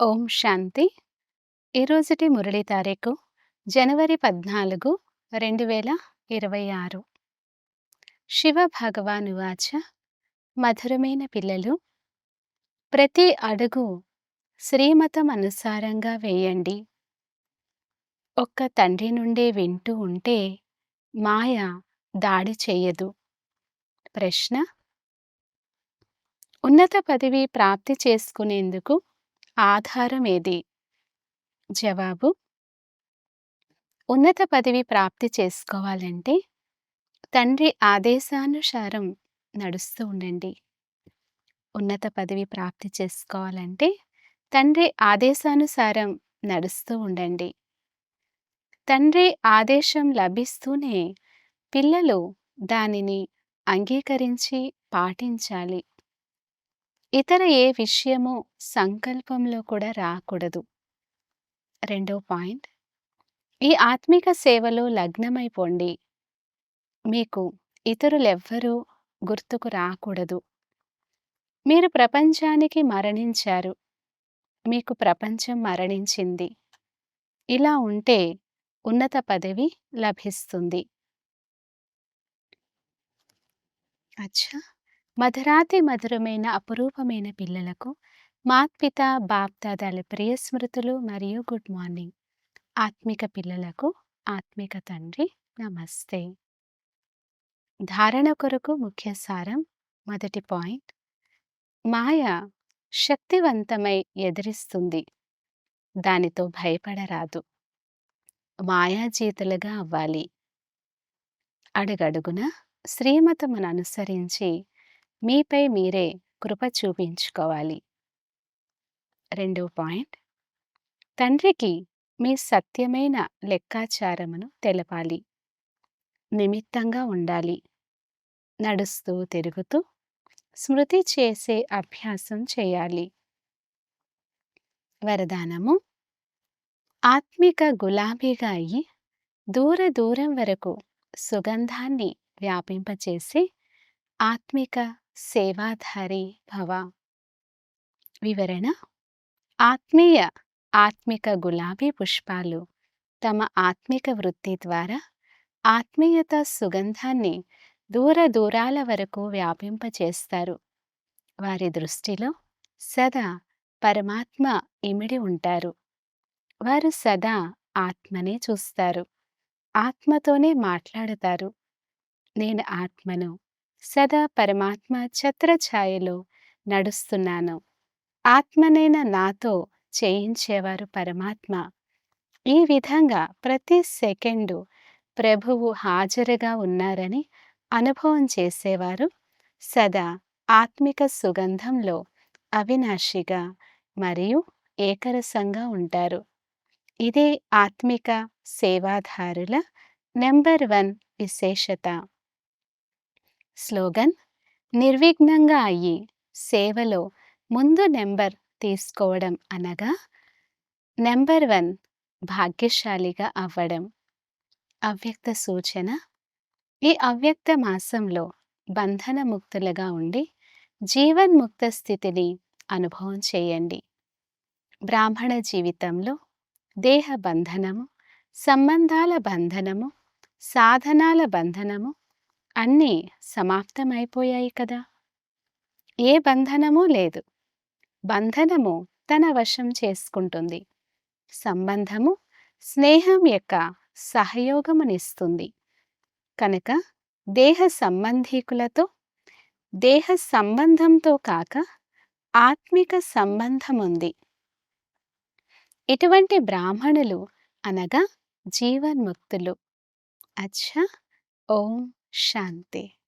ఓం శాంతి. ఈరోజుటి మురళి తారీఖు జనవరి పద్నాలుగు రెండు వేల ఇరవై ఆరు. శివ భగవాను వాచ మధురమైన పిల్లలు ప్రతి అడుగు శ్రీమతం అనుసారంగా వేయండి. ఒక్క తండ్రి నుండే వింటూ ఉంటే మాయ దాడి చేయదు. ప్రశ్న ఉన్నత పదవి ప్రాప్తి చేసుకునేందుకు ఆధారం ఏది జవాబు? ఉన్నత పదవి ప్రాప్తి చేసుకోవాలంటే తండ్రి ఆదేశానుసారం నడుస్తూ ఉండండి. ఉన్నత పదవి ప్రాప్తి చేసుకోవాలంటే తండ్రి ఆదేశానుసారం నడుస్తూ ఉండండి. తండ్రి ఆదేశం లభిస్తూనే పిల్లలు దానిని అంగీకరించి పాటించాలి. ఇతర ఏ విషయము సంకల్పంలో కూడా రాకూడదు. రెండో పాయింట్ ఈ ఆత్మిక సేవలో లగ్నమైపోండి. మీకు ఇతరులెవ్వరూ గుర్తుకు రాకూడదు. మీరు ప్రపంచానికి మరణించారు. మీకు ప్రపంచం మరణించింది. ఇలా ఉంటే ఉన్నత పదవి లభిస్తుంది. అచ్చా! మధురాతి మధురమైన అపురూపమైన పిల్లలకు మాత్పిత బాప్దాదాల ప్రియ స్మృతులు మరియు గుడ్ మార్నింగ్. ఆత్మిక పిల్లలకు ఆత్మిక తండ్రి నమస్తే. ధారణ కొరకు ముఖ్య సారం మొదటి పాయింట్. మాయ శక్తివంతమై ఎదిరిస్తుంది. దానితో భయపడరాదు. మాయాజీతులుగా అవ్వాలి. అడుగడుగున శ్రీమతమును అనుసరించి మీపై మీరే కృప చూపించుకోవాలి. రెండవ పాయింట్. తండ్రికి మీ సత్యమైన లెక్కాచారమును తెలపాలి. నిమిత్తంగా ఉండాలి. నడుస్తూ తిరుగుతూ స్మృతి చేసే అభ్యాసం చేయాలి. వరదానము. ఆత్మిక గులాబీగా అయ్యి దూర దూరం వరకు సుగంధాన్ని వ్యాపింపచేసి ఆత్మిక సేవాధారి భవ. వివరణ? ఆత్మీయ ఆత్మిక గులాబీ పుష్పాలు తమ ఆత్మిక వృత్తి ద్వారా ఆత్మీయత సుగంధాన్ని దూర దూరాల వరకు వ్యాపింపచేస్తారు. వారి దృష్టిలో సదా పరమాత్మ ఇమిడి ఉంటారు. వారు సదా ఆత్మనే చూస్తారు. ఆత్మతోనే మాట్లాడతారు. నేను ఆత్మను సదా పరమాత్మ ఛత్రఛాయలో నడుస్తున్నాను. ఆత్మనైన నాతో చేయించేవారు పరమాత్మ. ఈ విధంగా ప్రతి సెకండు ప్రభువు హాజరుగా ఉన్నారని అనుభవం చేసేవారు. సదా ఆత్మిక సుగంధంలో అవినాశిగా మరియు ఏకరసంగా ఉంటారు. ఇదే ఆత్మిక సేవాధారుల నెంబర్ వన్ విశేషత. స్లోగన్ నిర్విఘ్నంగా అయ్యి సేవలో ముందు నెంబర్ తీసుకోవడం అనగా నెంబర్ వన్ భాగ్యశాలిగా అవ్వడం. అవ్యక్త సూచన ఈ అవ్యక్త మాసంలో బంధనముక్తులుగా ఉండి జీవన్ముక్త స్థితిని అనుభవం చేయండి. బ్రాహ్మణ జీవితంలో దేహ బంధనము సంబంధాల బంధనము సాధనాల బంధనము అన్నీ సమాప్తమైపోయాయి కదా! ఏ బంధనము లేదు. బంధనము తన వశం చేసుకుంటుంది. సంబంధము స్నేహం యొక్క సహయోగమునిస్తుంది. కనుక దేహ సంబంధీకులతో దేహ సంబంధంతో కాక ఆత్మిక సంబంధం ఉంది ఇటువంటి బ్రాహ్మణులు అనగా జీవన్ముక్తులు. అచ్చా! ఓం शांति।